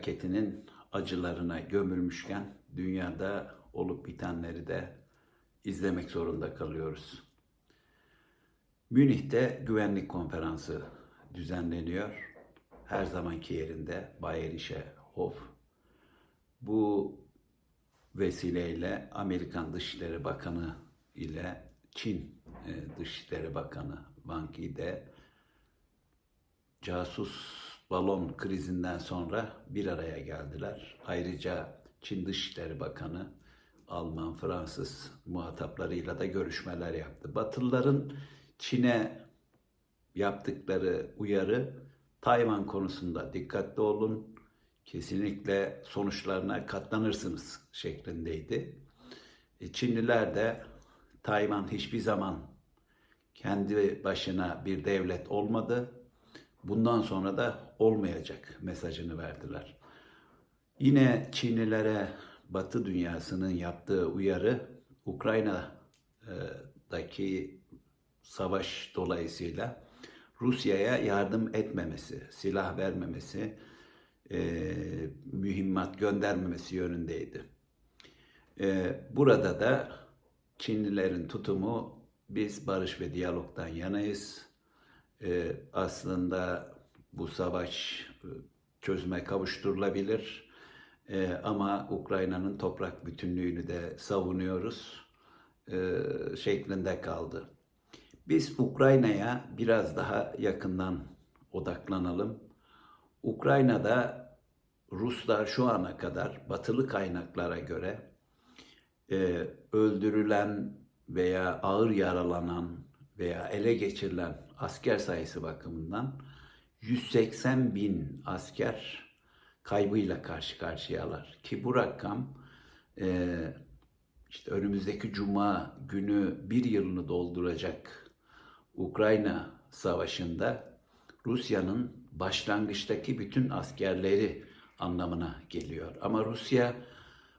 felaketinin acılarına gömülmüşken dünyada olup bitenleri de izlemek zorunda kalıyoruz. Münih'te güvenlik konferansı düzenleniyor. Her zamanki yerinde Bayerische Hof. Bu vesileyle Amerikan Dışişleri Bakanı ile Çin e, Dışişleri Bakanı Wang Yi de casus balon krizinden sonra bir araya geldiler. Ayrıca Çin Dışişleri Bakanı Alman, Fransız muhataplarıyla da görüşmeler yaptı. Batılıların Çin'e yaptıkları uyarı Tayvan konusunda dikkatli olun, kesinlikle sonuçlarına katlanırsınız şeklindeydi. E, Çinliler de Tayvan hiçbir zaman kendi başına bir devlet olmadı. Bundan sonra da olmayacak mesajını verdiler. Yine Çinlilere Batı dünyasının yaptığı uyarı Ukrayna'daki savaş dolayısıyla Rusya'ya yardım etmemesi, silah vermemesi, e, mühimmat göndermemesi yönündeydi. E, burada da Çinlilerin tutumu biz barış ve diyalogdan yanayız. E, aslında bu savaş e, çözüme kavuşturulabilir. E, ama Ukrayna'nın toprak bütünlüğünü de savunuyoruz e, şeklinde kaldı. Biz Ukrayna'ya biraz daha yakından odaklanalım. Ukrayna'da Ruslar şu ana kadar batılı kaynaklara göre e, öldürülen veya ağır yaralanan veya ele geçirilen asker sayısı bakımından 180 bin asker kaybıyla karşı karşıyalar. Ki bu rakam e, işte önümüzdeki cuma günü bir yılını dolduracak Ukrayna Savaşı'nda Rusya'nın başlangıçtaki bütün askerleri anlamına geliyor. Ama Rusya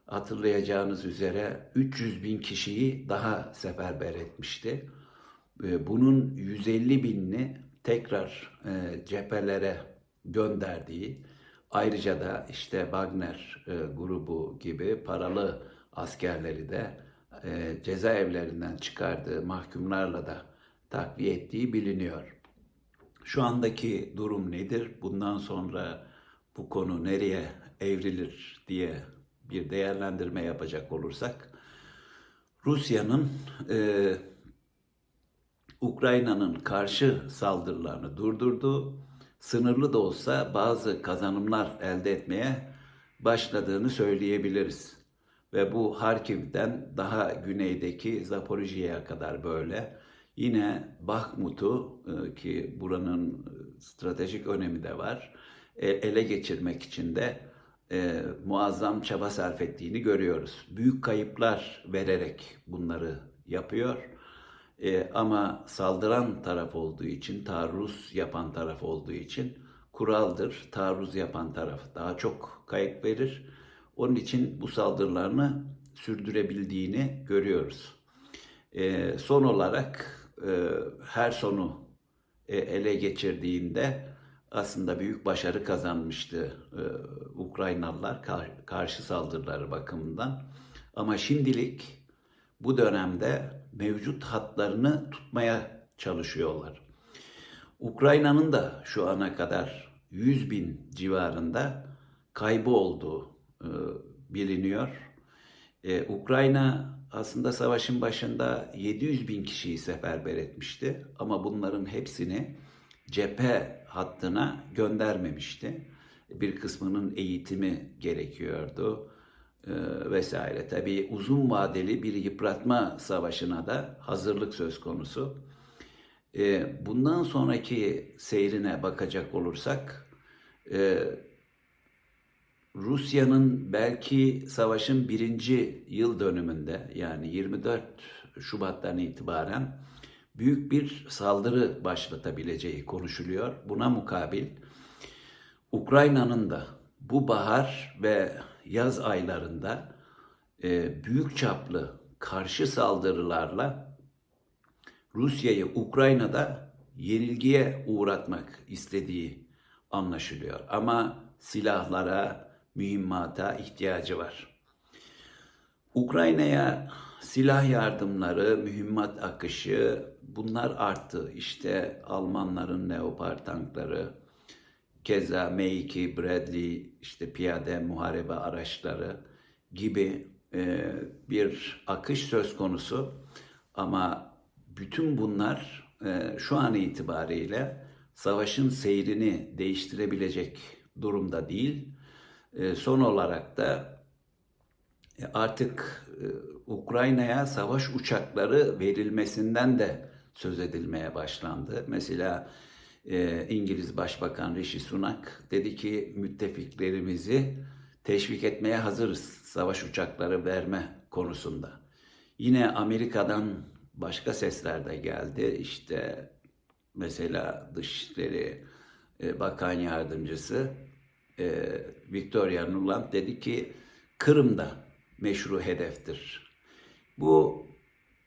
hatırlayacağınız üzere 300 bin kişiyi daha seferber etmişti. Bunun 150 binini tekrar e, cephelere gönderdiği, ayrıca da işte Wagner e, grubu gibi paralı askerleri de e, cezaevlerinden çıkardığı mahkumlarla da takviye ettiği biliniyor. Şu andaki durum nedir? Bundan sonra bu konu nereye evrilir diye bir değerlendirme yapacak olursak, Rusya'nın e, Ukrayna'nın karşı saldırılarını durdurdu, sınırlı da olsa bazı kazanımlar elde etmeye başladığını söyleyebiliriz. Ve bu Harkiv'den daha güneydeki Zaporijya'ya kadar böyle. Yine Bakhmut'u e, ki buranın stratejik önemi de var, e, ele geçirmek için de e, muazzam çaba sarf ettiğini görüyoruz. Büyük kayıplar vererek bunları yapıyor. E, ama saldıran taraf olduğu için, taarruz yapan taraf olduğu için kuraldır. Taarruz yapan taraf daha çok kayıp verir. Onun için bu saldırılarını sürdürebildiğini görüyoruz. E, son olarak e, her sonu e, ele geçirdiğinde aslında büyük başarı kazanmıştı e, Ukraynalılar kar, karşı saldırıları bakımından. Ama şimdilik bu dönemde mevcut hatlarını tutmaya çalışıyorlar. Ukrayna'nın da şu ana kadar 100 bin civarında kaybı olduğu e, biliniyor. E, Ukrayna aslında savaşın başında 700 bin kişiyi seferber etmişti ama bunların hepsini cephe hattına göndermemişti. Bir kısmının eğitimi gerekiyordu vesaire. Tabii uzun vadeli bir yıpratma savaşına da hazırlık söz konusu. E, bundan sonraki seyrine bakacak olursak e, Rusya'nın belki savaşın birinci yıl dönümünde yani 24 Şubat'tan itibaren büyük bir saldırı başlatabileceği konuşuluyor. Buna mukabil Ukrayna'nın da bu bahar ve yaz aylarında e, büyük çaplı karşı saldırılarla Rusya'yı Ukrayna'da yenilgiye uğratmak istediği anlaşılıyor. Ama silahlara, mühimmata ihtiyacı var. Ukrayna'ya silah yardımları, mühimmat akışı bunlar arttı. İşte Almanların Leopard tankları, keza M2 Bradley, işte piyade muharebe araçları gibi e, bir akış söz konusu. Ama bütün bunlar e, şu an itibariyle savaşın seyrini değiştirebilecek durumda değil. E, son olarak da e, artık e, Ukrayna'ya savaş uçakları verilmesinden de söz edilmeye başlandı. Mesela e, İngiliz Başbakan Rishi Sunak dedi ki müttefiklerimizi teşvik etmeye hazırız savaş uçakları verme konusunda. Yine Amerika'dan başka sesler de geldi. İşte mesela Dışişleri e, Bakan Yardımcısı e, Victoria Nuland dedi ki Kırım'da meşru hedeftir. Bu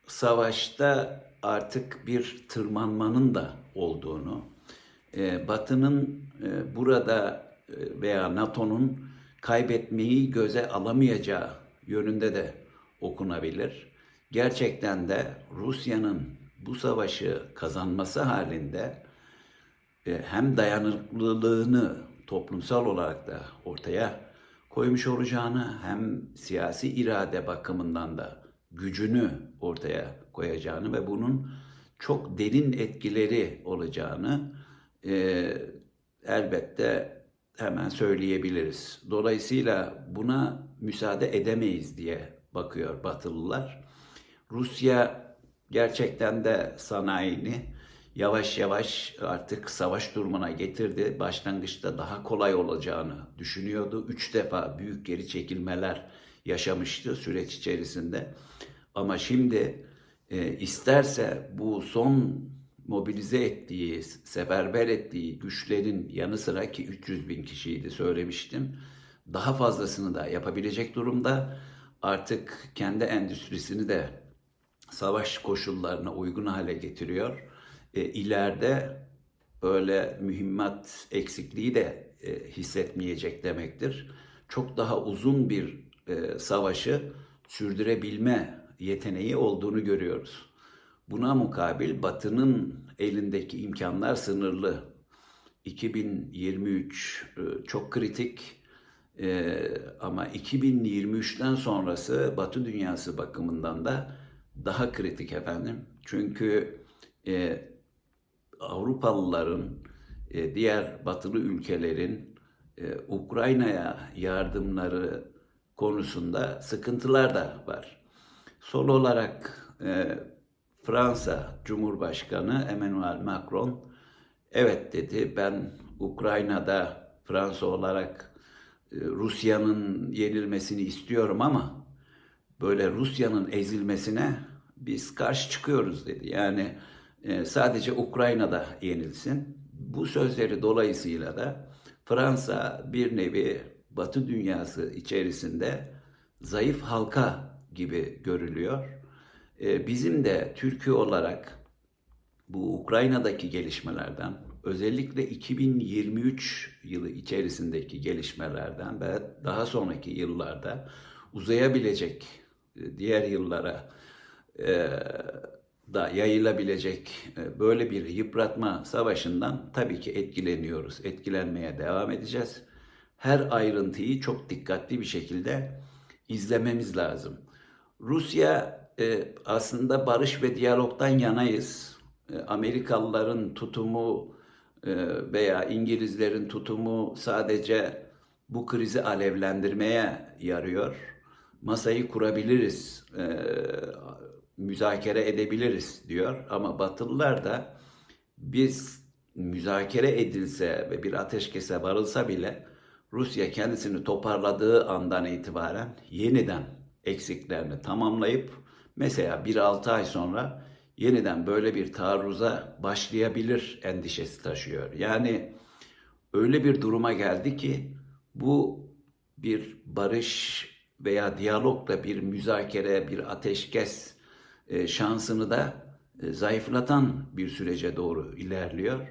savaşta artık bir tırmanmanın da olduğunu, e, Batı'nın e, burada e, veya NATO'nun kaybetmeyi göze alamayacağı yönünde de okunabilir. Gerçekten de Rusya'nın bu savaşı kazanması halinde hem dayanıklılığını toplumsal olarak da ortaya koymuş olacağını hem siyasi irade bakımından da gücünü ortaya koyacağını ve bunun çok derin etkileri olacağını e, elbette hemen söyleyebiliriz. Dolayısıyla buna müsaade edemeyiz diye bakıyor Batılılar. Rusya gerçekten de sanayini yavaş yavaş artık savaş durumuna getirdi. Başlangıçta daha kolay olacağını düşünüyordu. Üç defa büyük geri çekilmeler yaşamıştı süreç içerisinde. Ama şimdi e, isterse bu son mobilize ettiği, seferber ettiği güçlerin yanı sıra ki 300 bin kişiydi söylemiştim. Daha fazlasını da yapabilecek durumda. Artık kendi endüstrisini de savaş koşullarına uygun hale getiriyor. E, ileride böyle mühimmat eksikliği de e, hissetmeyecek demektir. Çok daha uzun bir e, savaşı sürdürebilme yeteneği olduğunu görüyoruz. Buna mukabil Batı'nın elindeki imkanlar sınırlı. 2023 e, çok kritik e, ama 2023'ten sonrası Batı dünyası bakımından da daha kritik efendim. Çünkü e, Avrupalıların, diğer batılı ülkelerin Ukrayna'ya yardımları konusunda sıkıntılar da var. Son olarak Fransa Cumhurbaşkanı Emmanuel Macron evet dedi ben Ukrayna'da Fransa olarak e, Rusya'nın yenilmesini istiyorum ama böyle Rusya'nın ezilmesine biz karşı çıkıyoruz dedi. Yani e, sadece Ukrayna'da yenilsin. Bu sözleri dolayısıyla da Fransa bir nevi Batı dünyası içerisinde zayıf halka gibi görülüyor. E, bizim de Türkiye olarak bu Ukrayna'daki gelişmelerden özellikle 2023 yılı içerisindeki gelişmelerden ve daha sonraki yıllarda uzayabilecek e, diğer yıllara e, da yayılabilecek e, böyle bir yıpratma savaşından tabii ki etkileniyoruz. Etkilenmeye devam edeceğiz. Her ayrıntıyı çok dikkatli bir şekilde izlememiz lazım. Rusya e, aslında barış ve diyalogdan yanayız. E, Amerikalıların tutumu e, veya İngilizlerin tutumu sadece bu krizi alevlendirmeye yarıyor. Masayı kurabiliriz, e, müzakere edebiliriz diyor. Ama Batılılar da biz müzakere edilse ve bir ateşkese varılsa bile Rusya kendisini toparladığı andan itibaren yeniden eksiklerini tamamlayıp mesela 1-6 ay sonra yeniden böyle bir taarruza başlayabilir endişesi taşıyor. Yani öyle bir duruma geldi ki bu bir barış veya diyalogla bir müzakere, bir ateşkes e, şansını da e, zayıflatan bir sürece doğru ilerliyor.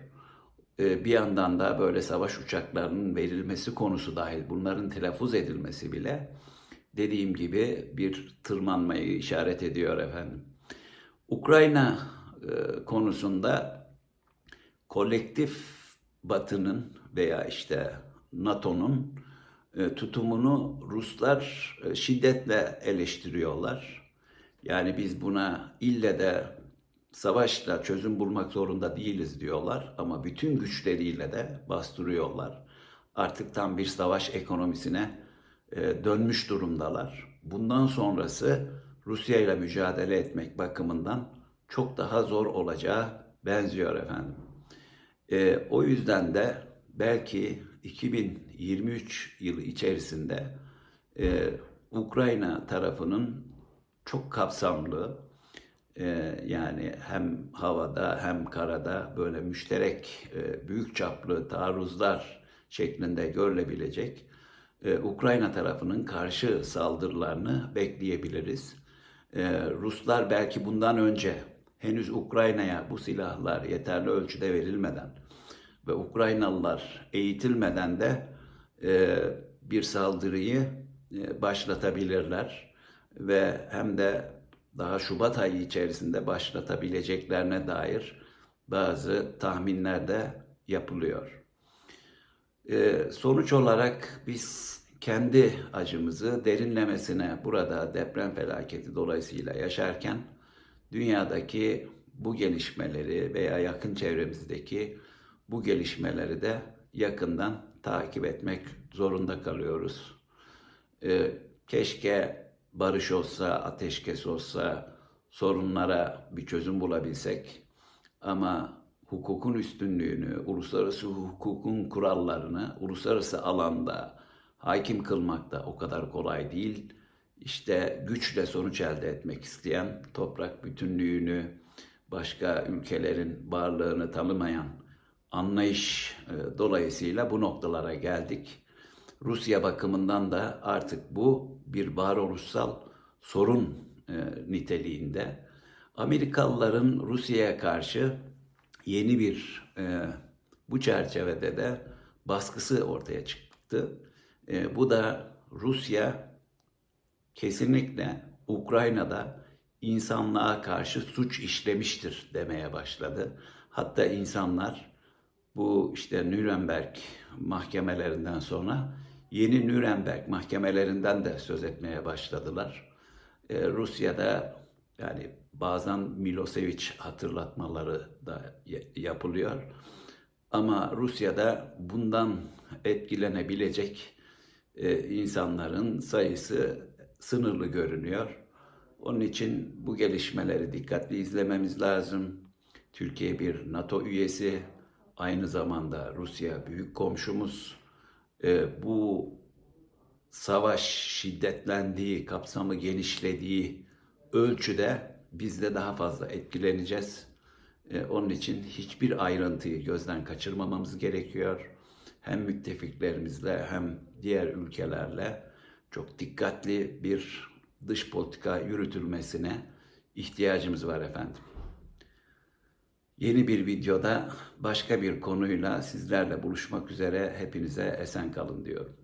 e, bir yandan da böyle savaş uçaklarının verilmesi konusu dahil bunların telaffuz edilmesi bile dediğim gibi bir tırmanmayı işaret ediyor efendim. Ukrayna e, konusunda kolektif Batı'nın veya işte NATO'nun e, tutumunu Ruslar e, şiddetle eleştiriyorlar. Yani biz buna ille de savaşla çözüm bulmak zorunda değiliz diyorlar ama bütün güçleriyle de bastırıyorlar. Artık tam bir savaş ekonomisine dönmüş durumdalar. Bundan sonrası Rusya ile mücadele etmek bakımından çok daha zor olacağı benziyor efendim. E, o yüzden de belki 2023 yılı içerisinde e, Ukrayna tarafının çok kapsamlı e, yani hem havada hem karada böyle müşterek e, büyük çaplı taarruzlar şeklinde görülebilecek e, Ukrayna tarafının karşı saldırılarını bekleyebiliriz. E, Ruslar belki bundan önce henüz Ukrayna'ya bu silahlar yeterli ölçüde verilmeden ve Ukraynalılar eğitilmeden de e, bir saldırıyı e, başlatabilirler ve hem de daha Şubat ayı içerisinde başlatabileceklerine dair bazı tahminler de yapılıyor. E, sonuç olarak biz kendi acımızı derinlemesine burada deprem felaketi dolayısıyla yaşarken dünyadaki bu gelişmeleri veya yakın çevremizdeki bu gelişmeleri de yakından takip etmek zorunda kalıyoruz. Ee, keşke barış olsa, ateşkes olsa, sorunlara bir çözüm bulabilsek. Ama hukukun üstünlüğünü, uluslararası hukukun kurallarını uluslararası alanda hakim kılmak da o kadar kolay değil. İşte güçle sonuç elde etmek isteyen, toprak bütünlüğünü, başka ülkelerin varlığını tanımayan anlayış e, dolayısıyla bu noktalara geldik. Rusya bakımından da artık bu bir varoluşsal sorun e, niteliğinde. Amerikalıların Rusya'ya karşı yeni bir e, bu çerçevede de baskısı ortaya çıktı. E, bu da Rusya kesinlikle Ukrayna'da insanlığa karşı suç işlemiştir demeye başladı. Hatta insanlar bu işte Nürnberg mahkemelerinden sonra yeni Nürnberg mahkemelerinden de söz etmeye başladılar. Ee, Rusya'da yani bazen Milosevic hatırlatmaları da yapılıyor. Ama Rusya'da bundan etkilenebilecek e, insanların sayısı sınırlı görünüyor. Onun için bu gelişmeleri dikkatli izlememiz lazım. Türkiye bir NATO üyesi, aynı zamanda Rusya büyük komşumuz. E, bu savaş şiddetlendiği, kapsamı genişlediği ölçüde biz de daha fazla etkileneceğiz. E, onun için hiçbir ayrıntıyı gözden kaçırmamamız gerekiyor. Hem müttefiklerimizle hem diğer ülkelerle çok dikkatli bir dış politika yürütülmesine ihtiyacımız var efendim. Yeni bir videoda başka bir konuyla sizlerle buluşmak üzere hepinize esen kalın diyorum.